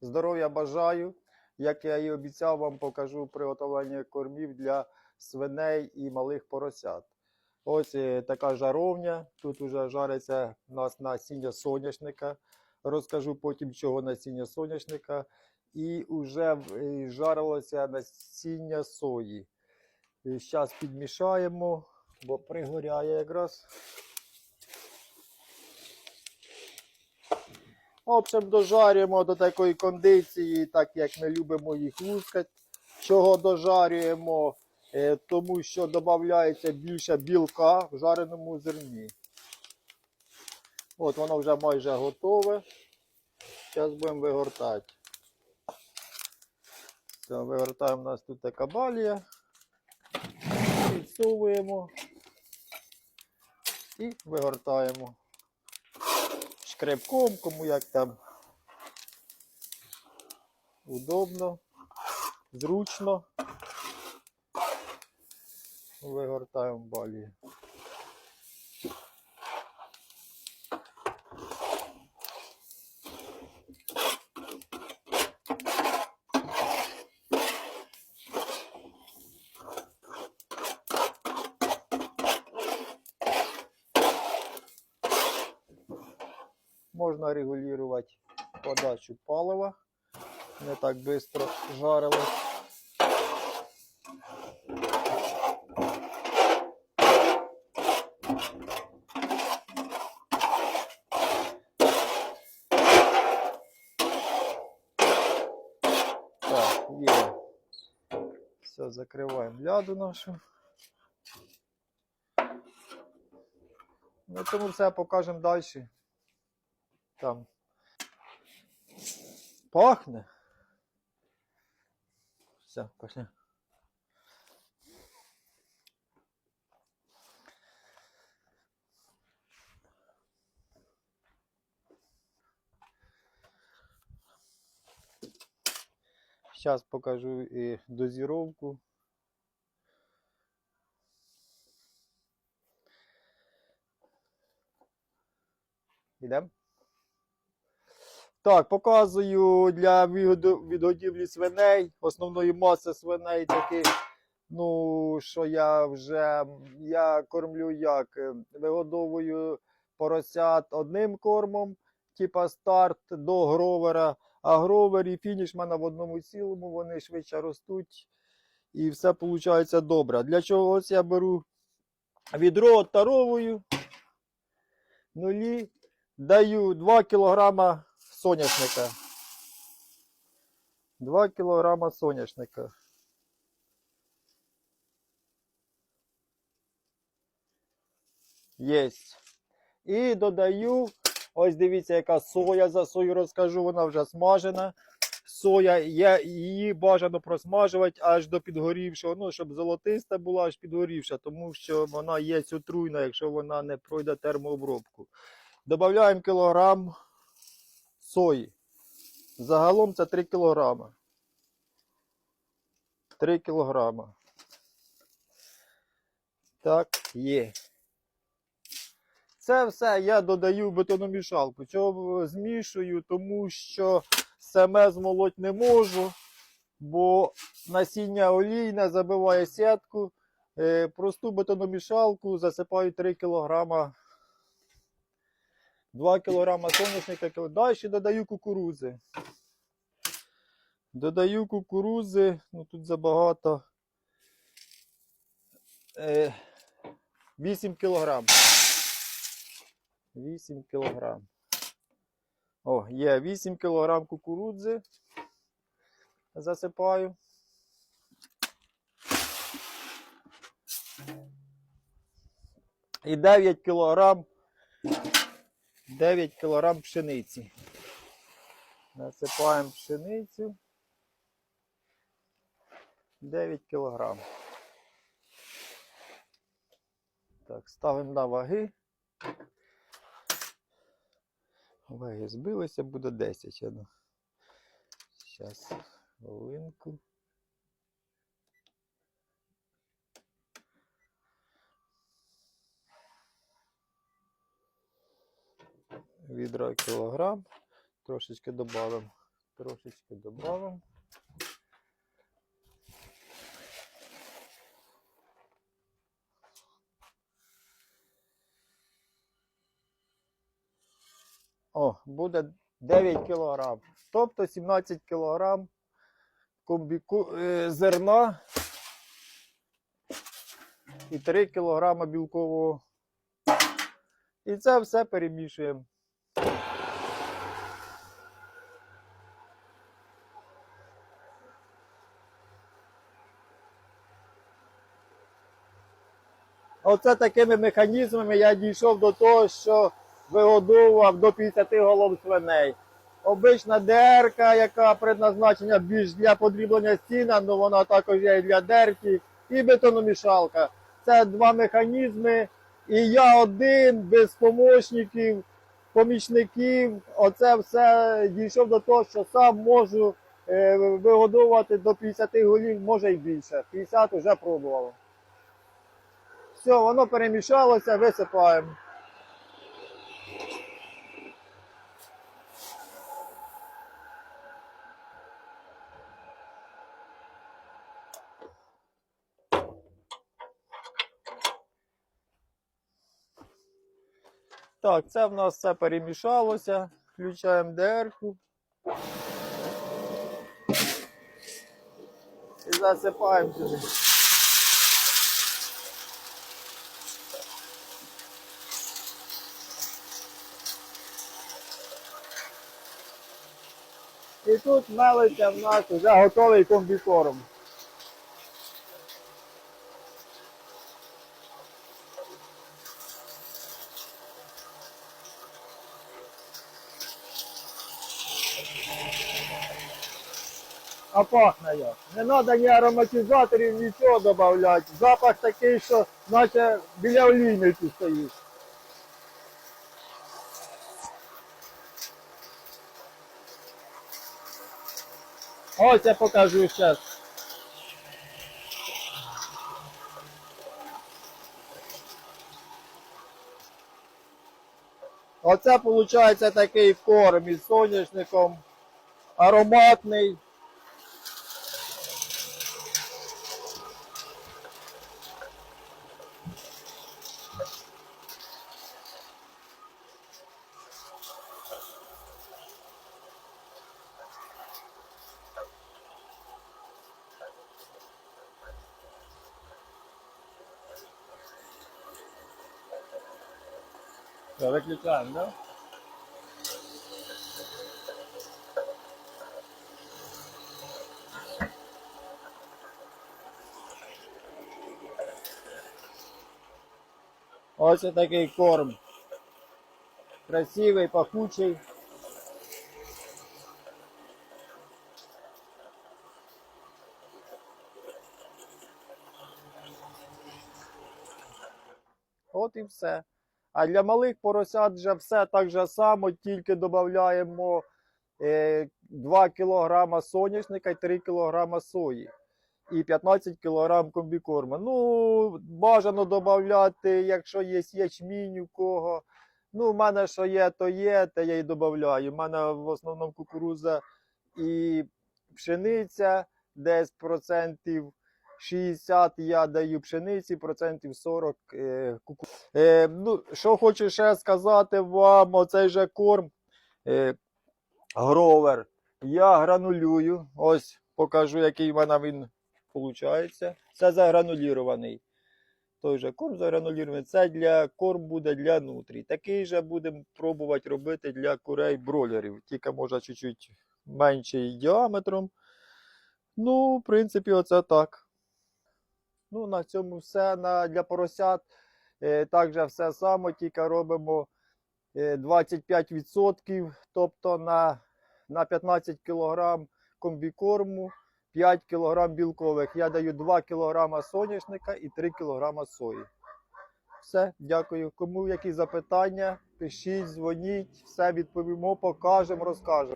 Здоров'я бажаю. Як я і обіцяв, вам покажу приготування кормів для свиней і малих поросят. Ось е, така жаровня. Тут вже жариться у нас насіння соняшника. Розкажу потім, чого насіння соняшника. І вже е, жарилося насіння сої. Зараз підмішаємо, бо пригоряє якраз. В общем, дожарюємо до такої кондиції, так як ми любимо їх лускати. Чого дожарюємо? Е, Тому що додається більше білка в жареному зерні. От воно вже майже готове. Зараз будемо вигортати. Все, вигортаємо у нас тут така балія. Підсовуємо і вигортаємо шкребком, кому як там удобно, зручно. Вигортаємо балію. Можна регулювати подачу палива. Не так швидко жарилось. Все, закриваємо ляду нашу. Ну, тому все покажемо далі. Там. Пахне. Все, пошли. Сейчас покажу и дозировку. Ідемо. Так, показую для відгодівлі свиней, основної маси свиней таких, ну, що я вже я кормлю як е, вигодовую поросят одним кормом, типа старт до гровера, а гровер і фініш в мене в одному цілому, вони швидше ростуть і все виходить добре. Для чого ось я беру відро таровую, нулі, даю 2 кілограма соняшника. 2 кілограма соняшника. Єсть. І додаю, ось дивіться, яка соя. За сою розкажу, вона вже смажена. Соя, я, її бажано просмажувати аж до підгорівшого, ну, щоб золотиста була, аж підгорівша, тому що вона є отруйна, якщо вона не пройде термообробку. Додаємо кілограм сої. Загалом це 3 кілограма. 3 кілограма. Так, є. Це все я додаю в бетономішалку. Чого змішую, тому що саме змолоть не можу, бо насіння олійне забиває сітку. Е, Просту бетономішалку засипаю 3 кілограма 2 кг соняшника. Далі додаю кукурузи. Додаю кукурузи, ну тут забагато. Е, 8 кг. 8 кг. О, є 8 кг кукурудзи. Засипаю. І 9 кілограм 9 кг пшениці. Насипаємо пшеницю. 9 кг. Так, ставимо на ваги. Ваги збилися, буде 10. Зараз хвилинку. Відра кілограм. Трошечки додамо Трошечки додамо. О, буде 9 кг. Тобто 17 кг комбіку... е, зерна і 3 кг білкового. І це все перемішуємо. Оце такими механізмами я дійшов до того, що вигодовував до 50 голов свиней. Обична ДРК, яка предназначена більш для подріблення стіна, але вона також є і для дерки, і бетономішалка. Це два механізми. І я один, без помічників, помічників. Оце все дійшов до того, що сам можу е, вигодовувати до 50 голів, може й більше. 50 вже пробувало. Все, воно перемішалося, висипаємо. Так, це в нас все перемішалося. Включаємо дерку. І засипаємо туди. І тут мелиться в нас вже готовий комбікорм. А пахне як. Не треба ні ароматизаторів, нічого додавати. Запах такий, що наче біля олійниці стоїш. Ось я покажу зараз. Оце виходить такий корм із соняшником, ароматний. Все, виключаємо, да? Ось такий корм. Красивий, пахучий. От і все. А для малих поросят вже все так же само, тільки додаємо е, 2 кг соняшника і 3 кг сої. І 15 кг комбікорму. Ну, бажано додати, якщо є ячмінь у кого. Ну, в мене що є, то є, то я і додаю. У мене в основному кукуруза і пшениця, десь процентів 60 я даю пшениці, процентів 40 е, кукурудзи. Е, ну, що хочу ще сказати вам, оцей же корм е, гровер. Я гранулюю. Ось покажу, який в мене він виходить. Це загранулірований. Той же корм загранулірований. Це для корм буде для нутрій. Такий же будемо пробувати робити для курей бройлерів. Тільки може чуть-чуть менший діаметром. Ну, в принципі, оце так. Ну, на цьому все. На, для поросят е, також все саме, тільки робимо е, 25%, тобто на, на 15 кг комбікорму, 5 кг білкових. Я даю 2 кг соняшника і 3 кг сої. Все, дякую. Кому які запитання, пишіть, дзвоніть, все відповімо, покажемо, розкажемо.